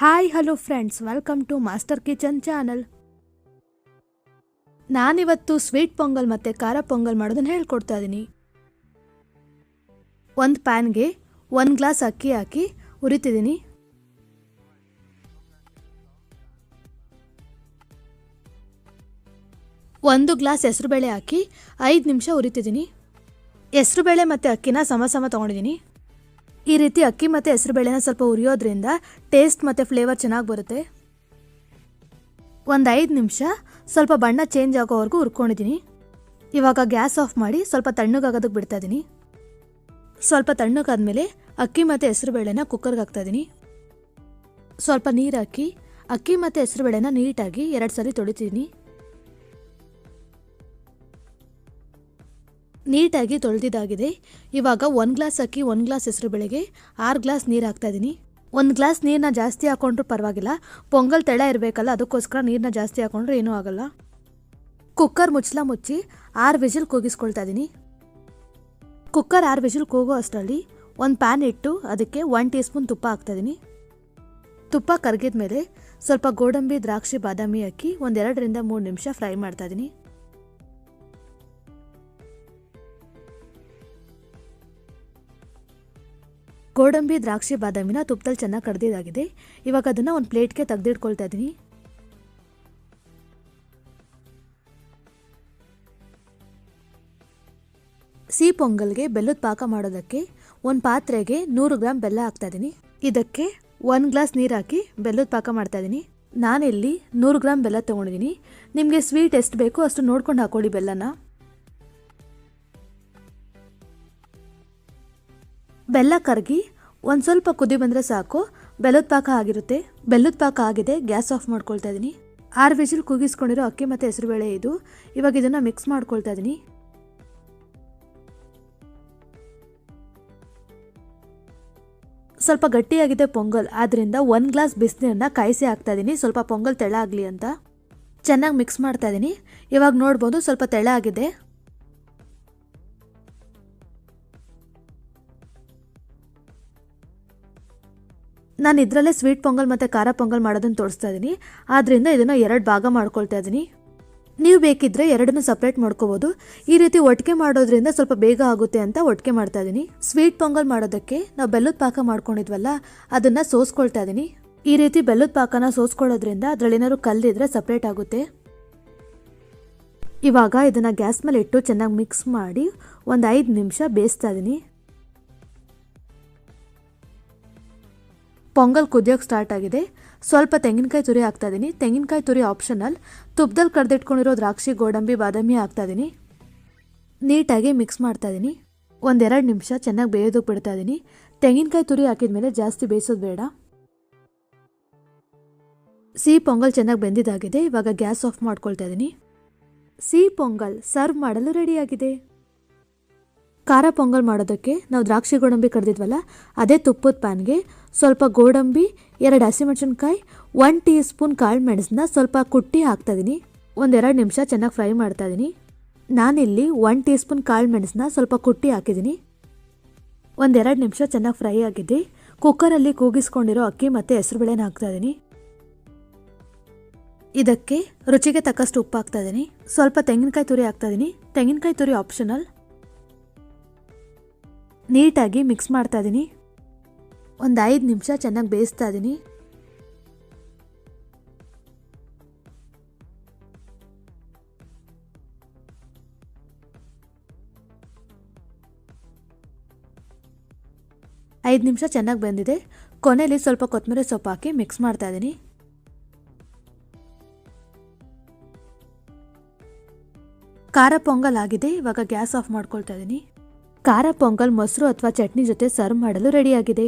Hi, hello friends, welcome to master kitchen channel. ನಾನಿವತ್ತು sweet pongal ಮತ್ತು ಖಾರ ಪೊಂಗಲ್ ಮಾಡೋದನ್ನ ಹೇಳ್ಕೊಡ್ತಾ ಇದ್ದೀನಿ ಒಂದು ಪ್ಯಾನ್ಗೆ ಒಂದು ಗ್ಲಾಸ್ ಅಕ್ಕಿ ಹಾಕಿ ಉರಿತಿದ್ದೀನಿ ಒಂದು ಗ್ಲಾಸ್ ಹೆಸರುಬೇಳೆ ಹಾಕಿ ಐದು ನಿಮಿಷ ಉರಿತಿದ್ದೀನಿ ಹೆಸರುಬೇಳೆ ಮತ್ತು ಅಕ್ಕಿನ ಸಮ ಸಮ ತೊಗೊಂಡಿದ್ದೀನಿ ಈ ರೀತಿ ಅಕ್ಕಿ ಮತ್ತು ಹೆಸರುಬೇಳೆನ ಸ್ವಲ್ಪ ಉರಿಯೋದ್ರಿಂದ ಟೇಸ್ಟ್ ಮತ್ತು ಫ್ಲೇವರ್ ಚೆನ್ನಾಗಿ ಬರುತ್ತೆ. ಒಂದು ಐದು ನಿಮಿಷ ಸ್ವಲ್ಪ ಬಣ್ಣ ಚೇಂಜ್ ಆಗೋವರೆಗೂ ಹುರ್ಕೊಂಡಿದ್ದೀನಿ ಇವಾಗ ಗ್ಯಾಸ್ ಆಫ್ ಮಾಡಿ ಸ್ವಲ್ಪ ತಣ್ಣಗಾಗೋದಕ್ಕೆ ಬಿಡ್ತಾ ಇದ್ದೀನಿ ಸ್ವಲ್ಪ ತಣ್ಣಗಾದ್ಮೇಲೆ ಅಕ್ಕಿ ಮತ್ತು ಹೆಸರುಬೇಳೆನ ಕುಕ್ಕರ್ಗೆ ಹಾಕ್ತಾ ಇದ್ದೀನಿ ಸ್ವಲ್ಪ ನೀರು ಹಾಕಿ ಅಕ್ಕಿ ಮತ್ತು ಹೆಸರುಬೇಳೆನ ನೀಟಾಗಿ ಎರಡು ಸರಿ ತೊಳಿತೀನಿ. ನೀಟಾಗಿ ತೊಳೆದಿದ್ದಾಗಿದೆ. ಇವಾಗ ಒಂದು ಗ್ಲಾಸ್ ಅಕ್ಕಿ, ಒಂದು ಗ್ಲಾಸ್ ಹೆಸರು ಬೆಳೆಗೆ, ಆರು ಗ್ಲಾಸ್ ನೀರು ಹಾಕ್ತಾಯಿದ್ದೀನಿ ಒಂದು ಗ್ಲಾಸ್ ನೀರನ್ನ ಜಾಸ್ತಿ ಹಾಕ್ಕೊಂಡ್ರೂ ಪರವಾಗಿಲ್ಲ. ಪೊಂಗಲ್ ತೆಳ ಇರಬೇಕಲ್ಲ, ಅದಕ್ಕೋಸ್ಕರ ನೀರನ್ನ ಜಾಸ್ತಿ ಹಾಕ್ಕೊಂಡ್ರೆ ಏನೂ ಆಗಲ್ಲ. ಕುಕ್ಕರ್ ಮುಚ್ಚಲ ಮುಚ್ಚಿ ಆರು ವಿಜಿಲ್ ಕೂಗಿಸ್ಕೊಳ್ತಾ ಇದ್ದೀನಿ ಕುಕ್ಕರ್ ಆರು ವಿಜಿಲ್ ಕೂಗೋ ಅಷ್ಟರಲ್ಲಿ ಒಂದು ಪ್ಯಾನ್ ಇಟ್ಟು ಅದಕ್ಕೆ ಒನ್ ಟೀ ಸ್ಪೂನ್ ತುಪ್ಪ ಹಾಕ್ತಾಯಿದ್ದೀನಿ ತುಪ್ಪ ಕರಗಿದ ಮೇಲೆ ಸ್ವಲ್ಪ ಗೋಡಂಬಿ, ದ್ರಾಕ್ಷಿ, ಬಾದಾಮಿ ಅಕ್ಕಿ ಒಂದೆರಡರಿಂದ ಮೂರು ನಿಮಿಷ ಫ್ರೈ ಮಾಡ್ತಾ ಗೋಡಂಬಿ ದ್ರಾಕ್ಷಿ ಬಾದಾಮಿನ ತುಪ್ಪದಲ್ಲಿ ಚೆನ್ನಾಗಿ ಕಡ್ದಿದ್ದಾಗಿದೆ. ಇವಾಗ ಅದನ್ನು ಒಂದು ಪ್ಲೇಟ್ಗೆ ತೆಗೆದಿಟ್ಕೊಳ್ತಾ ಇದ್ದೀನಿ. ಸಿಹಿ ಪೊಂಗಲ್ಗೆ ಬೆಲ್ಲದ ಪಾಕ ಮಾಡೋದಕ್ಕೆ ಒಂದು ಪಾತ್ರೆಗೆ ನೂರು ಗ್ರಾಮ್ ಬೆಲ್ಲ ಹಾಕ್ತಾ ಇದ್ದೀನಿ. ಇದಕ್ಕೆ ಒಂದು ಗ್ಲಾಸ್ ನೀರು ಹಾಕಿ ಬೆಲ್ಲದ ಪಾಕ ಮಾಡ್ತಾ ಇದ್ದೀನಿ. ನಾನಿಲ್ಲಿ ನೂರು ಗ್ರಾಮ್ ಬೆಲ್ಲ ತೊಗೊಂಡಿದ್ದೀನಿ. ನಿಮಗೆ ಸ್ವೀಟ್ ಎಷ್ಟು ಬೇಕೋ ಅಷ್ಟು ನೋಡ್ಕೊಂಡು ಹಾಕೊಳ್ಳಿ ಬೆಲ್ಲನ. ಬೆಲ್ಲ ಕರಗಿ ಒಂದು ಸ್ವಲ್ಪ ಕುದಿ ಬಂದರೆ ಸಾಕು. ಬೆಲ್ಲದ ಪಾಕ ಆಗಿರುತ್ತೆ. ಬೆಲ್ಲದ ಪಾಕ ಆಗಿದೆ. ಗ್ಯಾಸ್ ಆಫ್ ಮಾಡ್ಕೊಳ್ತಾ ಇದ್ದೀನಿ ಆರು ವಿಜಿಲ್ ಕುಗಿಸ್ಕೊಂಡಿರೋ ಅಕ್ಕಿ ಮತ್ತು ಹೆಸರುಬೇಳೆ ಇದು. ಇವಾಗ ಇದನ್ನು ಮಿಕ್ಸ್ ಮಾಡ್ಕೊಳ್ತಾ ಇದ್ದೀನಿ ಸ್ವಲ್ಪ ಗಟ್ಟಿಯಾಗಿದೆ ಪೊಂಗಲ್. ಆದ್ದರಿಂದ ಒಂದು ಗ್ಲಾಸ್ ಬಿಸಿನೀರನ್ನ ಕಾಯಿಸಿ ಹಾಕ್ತಾ ಇದ್ದೀನಿ ಸ್ವಲ್ಪ ಪೊಂಗಲ್ ತೆಳ ಆಗಲಿ ಅಂತ. ಚೆನ್ನಾಗಿ ಮಿಕ್ಸ್ ಮಾಡ್ತಾ ಇದ್ದೀನಿ ಇವಾಗ ನೋಡ್ಬೋದು ಸ್ವಲ್ಪ ತೆಳ ಆಗಿದೆ. ನಾನು ಇದರಲ್ಲೇ ಸ್ವೀಟ್ ಪೊಂಗಲ್ ಮತ್ತು ಖಾರ ಪೊಂಗಲ್ ಮಾಡೋದನ್ನು ತೋರಿಸ್ತಾ ಇದ್ದೀನಿ ಆದ್ದರಿಂದ ಇದನ್ನು ಎರಡು ಭಾಗ ಮಾಡ್ಕೊಳ್ತಾ ಇದ್ದೀನಿ ನೀವು ಬೇಕಿದ್ದರೆ ಎರಡನ್ನೂ ಸಪ್ರೇಟ್ ಮಾಡ್ಕೋಬೋದು. ಈ ರೀತಿ ಒಟ್ಟಿಗೆ ಮಾಡೋದ್ರಿಂದ ಸ್ವಲ್ಪ ಬೇಗ ಆಗುತ್ತೆ ಅಂತ ಒಟ್ಟಿಗೆ ಮಾಡ್ತಾ ಇದ್ದೀನಿ ಸ್ವೀಟ್ ಪೊಂಗಲ್ ಮಾಡೋದಕ್ಕೆ ನಾವು ಬೆಲ್ಲದ ಪಾಕ ಮಾಡ್ಕೊಂಡಿದ್ವಲ್ಲ, ಅದನ್ನು ಸೋಸ್ಕೊಳ್ತಾ ಇದ್ದೀನಿ ಈ ರೀತಿ ಬೆಲ್ಲದ ಪಾಕನ ಸೋಸ್ಕೊಳ್ಳೋದ್ರಿಂದ ಅದರಲ್ಲಿ ಏನಾದ್ರು ಕಲ್ಲಿದ್ರೆ ಸಪ್ರೇಟ್ ಆಗುತ್ತೆ. ಇವಾಗ ಇದನ್ನು ಗ್ಯಾಸ್ ಮೇಲೆ ಇಟ್ಟು ಚೆನ್ನಾಗಿ ಮಿಕ್ಸ್ ಮಾಡಿ ಒಂದು ಐದು ನಿಮಿಷ ಬೇಯಿಸ್ತಾ ಇದ್ದೀನಿ ಪೊಂಗಲ್ ಕುದಿಯೋಕೆ ಸ್ಟಾರ್ಟ್ ಆಗಿದೆ. ಸ್ವಲ್ಪ ತೆಂಗಿನಕಾಯಿ ತುರಿ ಹಾಕ್ತಾ ಇದ್ದೀನಿ ತೆಂಗಿನಕಾಯಿ ತುರಿ ಆಪ್ಷನಲ್ ತುಪ್ಪದಲ್ಲಿ ಕರೆದಿಟ್ಕೊಂಡಿರೋ ದ್ರಾಕ್ಷಿ, ಗೋಡಂಬಿ, ಬಾದಾಮಿ ಹಾಕ್ತಾ ಇದ್ದೀನಿ ನೀಟಾಗಿ ಮಿಕ್ಸ್ ಮಾಡ್ತಾ ಇದ್ದೀನಿ ಒಂದೆರಡು ನಿಮಿಷ ಚೆನ್ನಾಗಿ ಬೇಯೋದಕ್ಕೆ ಬಿಡ್ತಾ ಇದ್ದೀನಿ ತೆಂಗಿನಕಾಯಿ ತುರಿ ಹಾಕಿದ ಮೇಲೆ ಜಾಸ್ತಿ ಬೇಯಿಸೋದು ಬೇಡ. ಸಿಹಿ ಪೊಂಗಲ್ ಚೆನ್ನಾಗಿ ಬೆಂದಿದ್ದಾಗಿದೆ ಇವಾಗ ಗ್ಯಾಸ್ ಆಫ್ ಮಾಡ್ಕೊಳ್ತಾ ಇದ್ದೀನಿ ಸಿಹಿ ಪೊಂಗಲ್ ಸರ್ವ್ ಮಾಡಲು ರೆಡಿಯಾಗಿದೆ ಖಾರ ಪೊಂಗಲ್ ಮಾಡೋದಕ್ಕೆ ನಾವು ದ್ರಾಕ್ಷಿ, ಗೋಡಂಬಿ ಕಡ್ದಿದ್ವಲ್ಲ, ಅದೇ ತುಪ್ಪದ ಪ್ಯಾನ್ಗೆ ಸ್ವಲ್ಪ ಗೋಡಂಬಿ, ಎರಡು ಹಸಿಮೆಣಸಿನ್ಕಾಯಿ ಒನ್ ಟೀ ಸ್ಪೂನ್ ಕಾಳು ಮೆಣಸನ್ನ ಸ್ವಲ್ಪ ಕುಟ್ಟಿ ಹಾಕ್ತಾಯಿದ್ದೀನಿ ಒಂದೆರಡು ನಿಮಿಷ ಚೆನ್ನಾಗಿ ಫ್ರೈ ಮಾಡ್ತಾ ಇದ್ದೀನಿ ನಾನಿಲ್ಲಿ ಒನ್ ಟೀ ಸ್ಪೂನ್ ಕಾಳು ಮೆಣಸನ್ನ ಸ್ವಲ್ಪ ಕುಟ್ಟಿ ಹಾಕಿದ್ದೀನಿ ಒಂದೆರಡು ನಿಮಿಷ ಚೆನ್ನಾಗಿ ಫ್ರೈ ಆಗಿದೆ. ಕುಕ್ಕರಲ್ಲಿ ಕೂಗಿಸ್ಕೊಂಡಿರೋ ಅಕ್ಕಿ ಮತ್ತು ಹೆಸರುಬೇಳೆನ ಹಾಕ್ತಾ ಇದ್ದೀನಿ ಇದಕ್ಕೆ ರುಚಿಗೆ ತಕ್ಕಷ್ಟು ಉಪ್ಪು ಹಾಕ್ತಾ ಇದ್ದೀನಿ ಸ್ವಲ್ಪ ತೆಂಗಿನಕಾಯಿ ತುರಿ ಹಾಕ್ತಾ ಇದ್ದೀನಿ ತೆಂಗಿನಕಾಯಿ ತುರಿ ಆಪ್ಷನಲ್ ನೀಟಾಗಿ ಮಿಕ್ಸ್ ಮಾಡ್ತಾ ಇದ್ದೀನಿ ಒಂದು ಐದು ನಿಮಿಷ ಚೆನ್ನಾಗಿ ಬೇಯಿಸ್ತಾ ಇದ್ದೀನಿ ಐದು ನಿಮಿಷ ಚೆನ್ನಾಗಿ ಬಂದಿದೆ. ಕೊನೆಯಲ್ಲಿ ಸ್ವಲ್ಪ ಕೊತ್ತಂಬರಿ ಸೊಪ್ಪು ಹಾಕಿ ಮಿಕ್ಸ್ ಮಾಡ್ತಾ ಇದ್ದೀನಿ ಖಾರ ಪೊಂಗಲ್ ಆಗಿದೆ, ಇವಾಗ ಗ್ಯಾಸ್ ಆಫ್ ಮಾಡ್ಕೊಳ್ತಾ ಇದ್ದೀನಿ ಖಾರ ಪೊಂಗಲ್ ಮೊಸರು ಅಥವಾ ಚಟ್ನಿ ಜೊತೆ ಸರ್ವ್ ಮಾಡಲು ರೆಡಿಯಾಗಿದೆ